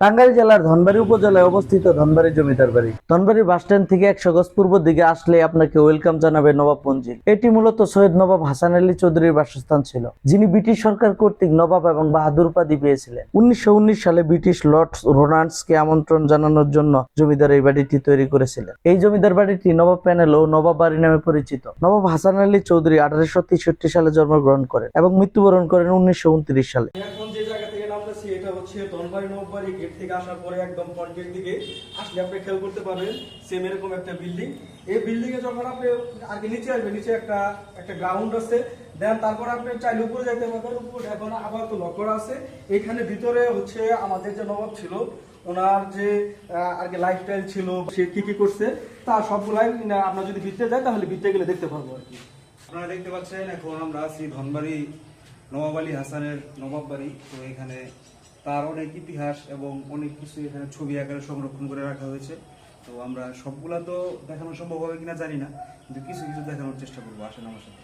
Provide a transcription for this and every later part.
টাঙ্গাইল জেলার ধনবাড়ি উপজেলায় অবস্থিত ধনবাড়ি জমিদার বাড়ি। ধনবাড়ি বাস স্ট্যান্ড থেকে একশো গজ পূর্ব দিকে আসলে আপনাকে ওয়েলকাম জানাবে নবাব মঞ্জিল এটি মূলত সৈয়দ নবাব হাসান আলী চৌধুরীর বাসস্থান ছিল, যিনি ব্রিটিশ সরকার কর্তৃক নবাব এবং বাহাদুর উপাধি পেয়েছিলেন। উনিশশো উনিশ সালে ব্রিটিশ লর্ড রোনান্ডসকে আমন্ত্রণ জানানোর জন্য জমিদার এই বাড়িটি তৈরি করেছিলেন। এই জমিদার বাড়িটি নবাব প্যানেল ও নবাব বাড়ি নামে পরিচিত। নবাব হাসান আলী চৌধুরী আঠারোশো তেষট্টি সালে জন্মগ্রহণ করেন এবং মৃত্যুবরণ করেন উনিশশো উনত্রিশ সালে। নামতেছি এটা হচ্ছে ধনবাড়ি নববাড়ি গেট থেকে আসার পরে একদম ফ্রন্ট গেট দিকে আসলে আপনি খেয়াল করতে পারবেন সেম এরকম একটা বিল্ডিং এই বিল্ডিং এ যখন আপনি আগে নিচে আসবেন, নিচে একটা একটা গ্রাউন্ড আছে। দেন তারপর আপনি চাইলে উপরে যাইতে পারবেন উপরে এখন আবার তো লক করা আছে। এখানে ভিতরে হচ্ছে আমাদের যে নবাব ছিল, ওনার যে আর কি লাইফস্টাইল ছিল, সে কি কি করছে তার সবগুলাই আপনার যদি ভিতরে যায়, তাহলে ভিতরে গেলে দেখতে পারব আর কি। আপনারা দেখতে পাচ্ছেন, এখন আমরা আছি ধনবাড়ি নবাব আলী হাসানের নবাব বাড়ি। তো এখানে তার অনেক ইতিহাস এবং অনেক কিছু এখানে ছবি আকারে সংরক্ষণ করে রাখা হয়েছে। তো আমরা সবগুলা তো দেখানো সম্ভব হবে কিনা জানি না, কিন্তু কিছু কিছু দেখানোর চেষ্টা করব। আসেন আমার সাথে।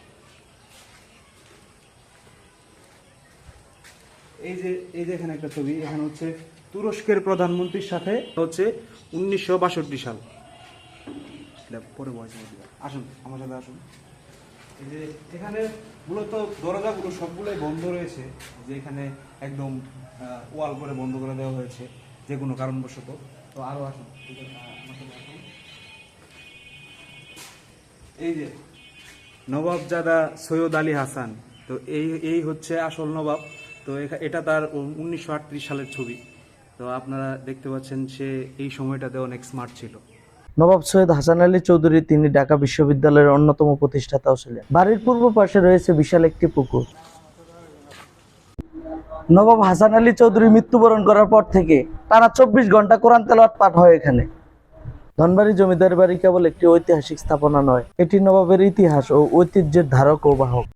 এই যে এই যে এখানে একটা ছবি, এখানে হচ্ছে তুরস্কের প্রধানমন্ত্রীর সাথে হচ্ছে উনিশশো বাষট্টি সাল। পরে বয়স আসুন, আমার সাথে আসুন। যে এখানে মূলত দরজাগুলো সবগুলোই বন্ধ রয়েছে, যে এখানে একদম ওয়াল করে বন্ধ করে দেওয়া হয়েছে, যে কোনো কারণবশত। তো আরও আসুন। এই যে নবাবজাদা সৈয়দ আলী হাসান, তো এই এই হচ্ছে আসল নবাব। তো এটা তার উনিশশো আটত্রিশ সালের ছবি। তো আপনারা দেখতে পাচ্ছেন সে এই সময়টাতে অনেক স্মার্ট ছিল। নবাব সৈয়দ হাসান আলী চৌধুরী, তিনি ঢাকা বিশ্ববিদ্যালয়ের অন্যতম প্রতিষ্ঠাতাও ছিলেন। বাড়ির পূর্ব পাশে রয়েছে বিশাল একটি পুকুর। নবাব হাসান আলী চৌধুরী মৃত্যুবরণ করার পর থেকে টানা চব্বিশ ঘণ্টা কোরআন তেলাওয়াত পাঠ হয় এখানে। ধনবাড়ি জমিদার বাড়ি কেবল একটি ঐতিহাসিক স্থাপনা নয়, এটি নবাবের ইতিহাস ও ঐতিহ্যের ধারক ও বাহক।